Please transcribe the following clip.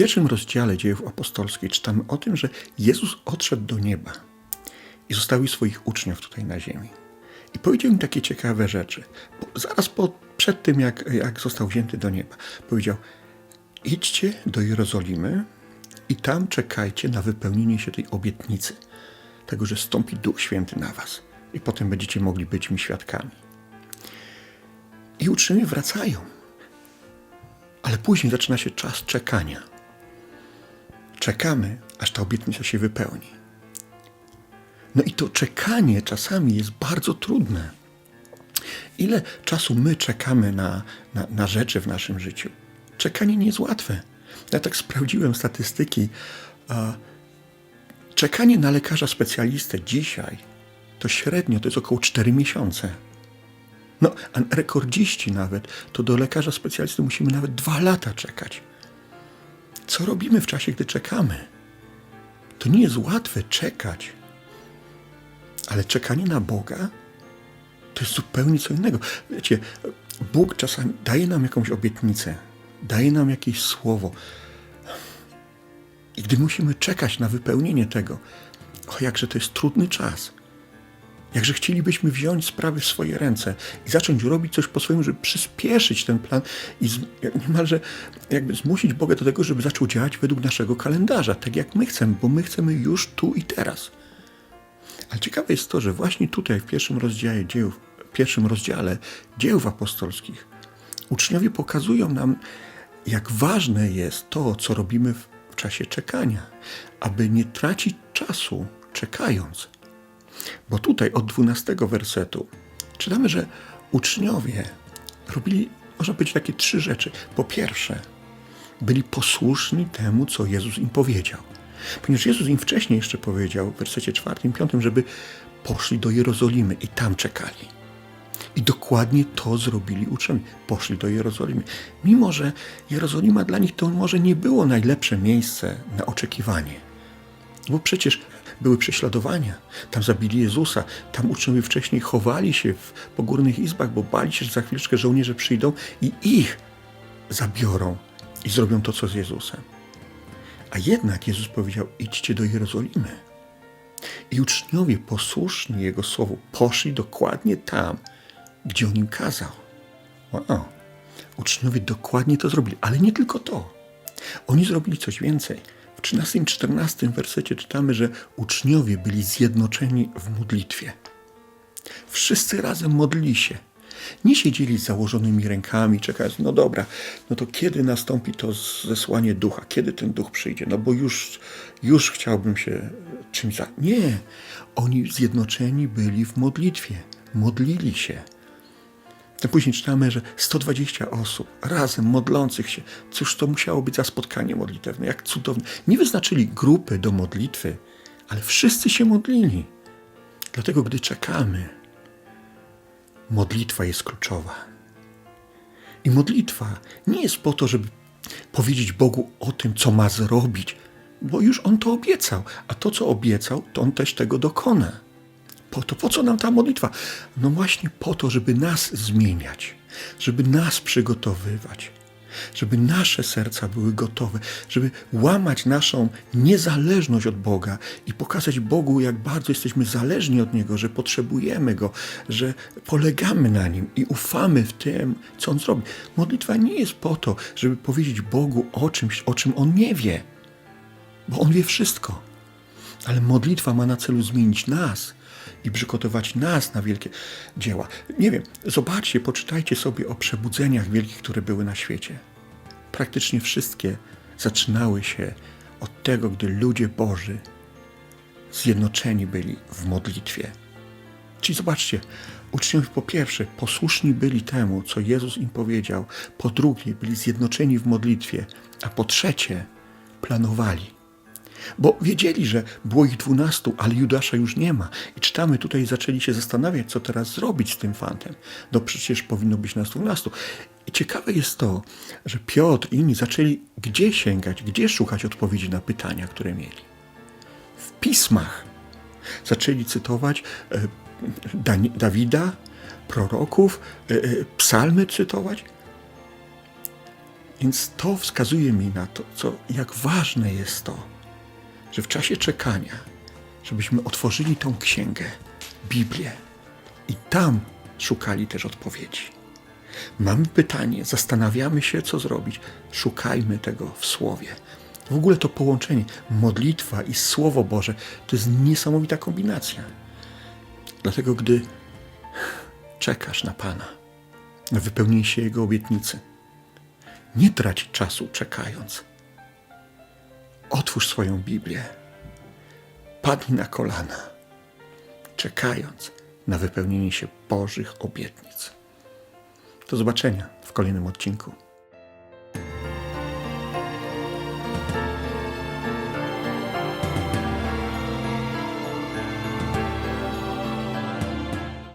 pierwszym rozdziale dziejów apostolskich czytamy o tym, że Jezus odszedł do nieba i zostawił swoich uczniów tutaj na ziemi. I powiedział im takie ciekawe rzeczy. Bo zaraz po, przed tym, jak, jak został wzięty do nieba, powiedział: Idźcie do Jerozolimy i tam czekajcie na wypełnienie się tej obietnicy, tego, że stąpi Duch Święty na Was i potem będziecie mogli być mi świadkami. I uczniowie wracają, ale później zaczyna się czas czekania. Czekamy, aż ta obietnica się wypełni. No i to czekanie czasami jest bardzo trudne. Ile czasu my czekamy na, na, na rzeczy w naszym życiu? Czekanie nie jest łatwe. Ja tak sprawdziłem statystyki. Czekanie na lekarza specjalistę dzisiaj to średnio to jest około 4 miesiące. No, a rekordziści nawet, to do lekarza specjalisty musimy nawet dwa lata czekać. Co robimy w czasie, gdy czekamy? To nie jest łatwe czekać, ale czekanie na Boga to jest zupełnie co innego. Wiecie, Bóg czasami daje nam jakąś obietnicę, daje nam jakieś słowo. I gdy musimy czekać na wypełnienie tego, o jakże to jest trudny czas. Jakże chcielibyśmy wziąć sprawy w swoje ręce i zacząć robić coś po swojemu, żeby przyspieszyć ten plan i z, niemalże jakby zmusić Boga do tego, żeby zaczął działać według naszego kalendarza, tak jak my chcemy, bo my chcemy już tu i teraz. Ale ciekawe jest to, że właśnie tutaj w pierwszym rozdziale dziejów, pierwszym rozdziale dziejów apostolskich uczniowie pokazują nam, jak ważne jest to, co robimy w czasie czekania, aby nie tracić czasu czekając. Bo tutaj od 12 wersetu czytamy, że uczniowie robili, można powiedzieć, takie trzy rzeczy. Po pierwsze, byli posłuszni temu, co Jezus im powiedział. Ponieważ Jezus im wcześniej jeszcze powiedział w wersecie czwartym, piątym, żeby poszli do Jerozolimy i tam czekali. I dokładnie to zrobili uczniowie. Poszli do Jerozolimy. Mimo, że Jerozolima dla nich to może nie było najlepsze miejsce na oczekiwanie. Bo przecież były prześladowania. Tam zabili Jezusa. Tam uczniowie wcześniej chowali się w pogórnych izbach, bo bali się, że za chwileczkę żołnierze przyjdą i ich zabiorą i zrobią to, co z Jezusem. A jednak Jezus powiedział: idźcie do Jerozolimy. I uczniowie posłuszni Jego słowu poszli dokładnie tam, gdzie On im kazał. Wow. Uczniowie dokładnie to zrobili, ale nie tylko to. Oni zrobili coś więcej. W 13 i 14 wersecie czytamy, że uczniowie byli zjednoczeni w modlitwie. Wszyscy razem modlili się. Nie siedzieli z założonymi rękami, czekając, no dobra, no to kiedy nastąpi to zesłanie ducha? Kiedy ten duch przyjdzie? No bo już, już chciałbym się czymś za... Nie, oni zjednoczeni byli w modlitwie. Modlili się. Później czytamy, że 120 osób razem modlących się. Cóż to musiało być za spotkanie modlitewne? Jak cudowne. Nie wyznaczyli grupy do modlitwy, ale wszyscy się modlili. Dlatego, gdy czekamy, modlitwa jest kluczowa. I modlitwa nie jest po to, żeby powiedzieć Bogu o tym, co ma zrobić, bo już On to obiecał, a to, co obiecał, to On też tego dokona. Po to, po co nam ta modlitwa? No właśnie po to, żeby nas zmieniać, żeby nas przygotowywać, żeby nasze serca były gotowe, żeby łamać naszą niezależność od Boga i pokazać Bogu, jak bardzo jesteśmy zależni od Niego, że potrzebujemy Go, że polegamy na Nim i ufamy w tym, co On zrobi. Modlitwa nie jest po to, żeby powiedzieć Bogu o czymś, o czym On nie wie, bo On wie wszystko. Ale modlitwa ma na celu zmienić nas i przygotować nas na wielkie dzieła. Nie wiem, zobaczcie, poczytajcie sobie o przebudzeniach wielkich, które były na świecie. Praktycznie wszystkie zaczynały się od tego, gdy ludzie Boży zjednoczeni byli w modlitwie. Czyli zobaczcie, uczniowie po pierwsze posłuszni byli temu, co Jezus im powiedział, po drugie byli zjednoczeni w modlitwie, a po trzecie planowali. Bo wiedzieli, że było ich dwunastu, ale Judasza już nie ma. I czytamy tutaj, zaczęli się zastanawiać, co teraz zrobić z tym fantem. No przecież powinno być nas dwunastu. I ciekawe jest to, że Piotr i inni zaczęli gdzie sięgać, gdzie szukać odpowiedzi na pytania, które mieli. W pismach. Zaczęli cytować e, Dawida, proroków, e, e, psalmy cytować. Więc to wskazuje mi na to, co, jak ważne jest to, że w czasie czekania, żebyśmy otworzyli tą księgę, Biblię i tam szukali też odpowiedzi. Mamy pytanie, zastanawiamy się, co zrobić. Szukajmy tego w Słowie. W ogóle to połączenie modlitwa i Słowo Boże to jest niesamowita kombinacja. Dlatego, gdy czekasz na Pana, na wypełnienie się Jego obietnicy, nie trać czasu czekając. Otwórz swoją Biblię, padnij na kolana, czekając na wypełnienie się Bożych obietnic. Do zobaczenia w kolejnym odcinku.